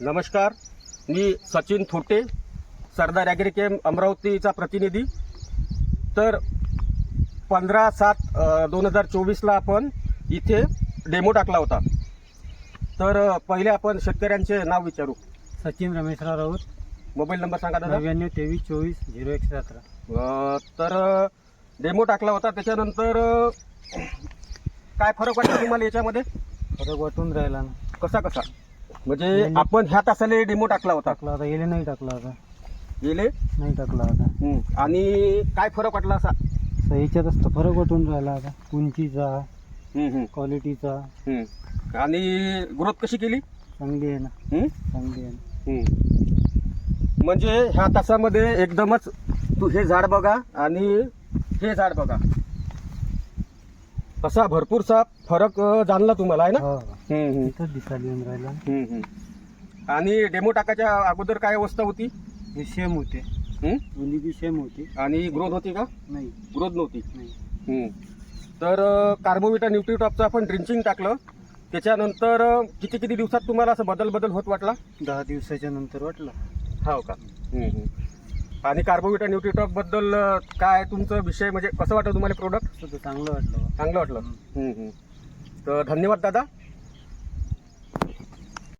नमस्कार. मी Sachin Thote Sardar agri camp अमरावतीचा प्रतिनिधी. तर पंधरा सात दोन हजार चोवीसला आपण इथे डेमो टाकला होता. तर पहिले आपण शेतकऱ्यांचे नाव विचारू. सचिन रमेशराव राऊत. मोबाईल नंबर सांगा दादा. नव्याण्णव तेवीस चोवीस झिरो एकशे सतरा. तर डेमो टाकला होता. त्याच्यानंतर काय फरक वाटला तुम्हाला याच्यामध्ये? फरक वाटून राहिला ना. कसा कसा? म्हणजे आपण ह्या तासाला डेमो टाकला होता. टाकला होता गेले नाही टाकला होता. गेले नाही टाकला होता. हं. आणि काय फरक वाटला असा? तर याच्यातच तर फरक वाटून राहिला आता उंचीचा हं, हं, क्वालिटीचा हं. आणि ग्रोथ कशी केली? चांगली आहे ना. हं? चांगली आहे ना. हं. म्हणजे ह्या तासामध्ये एकदमच तू हे झाड बघा आणि हे झाड बघा. असा भरपूरसा फरक अ, जाणला तुम्हाला आहे ना? हो. इथंच दिसायला येऊन राहिला. हं, हं. आणि डेमो टाकायच्या अगोदर काय अवस्था होती? हे सेम होते. हं? दोन्ही बी सेम होती. आणि ग्रोथ होती का? नाही. ग्रोथ नव्हती. नाही. तर कार्बोविटा न्यूट्रीटॉपचं आपण ड्रिंचिंग टाकलं. त्याच्यानंतर अ, किती किती दिवसात तुम्हाला असं बदल बदल होत वाटला? दहा दिवसाच्या नंतर वाटलं. हो का. आणि कार्बोविटा न्यूट्रीटॉपबद्दल काय तुमचं विषय म्हणजे कसं वाटलं तुम्हाला प्रोडक्ट चांगलं वाटलं. चांगलं वाटलं. तर धन्यवाद दादा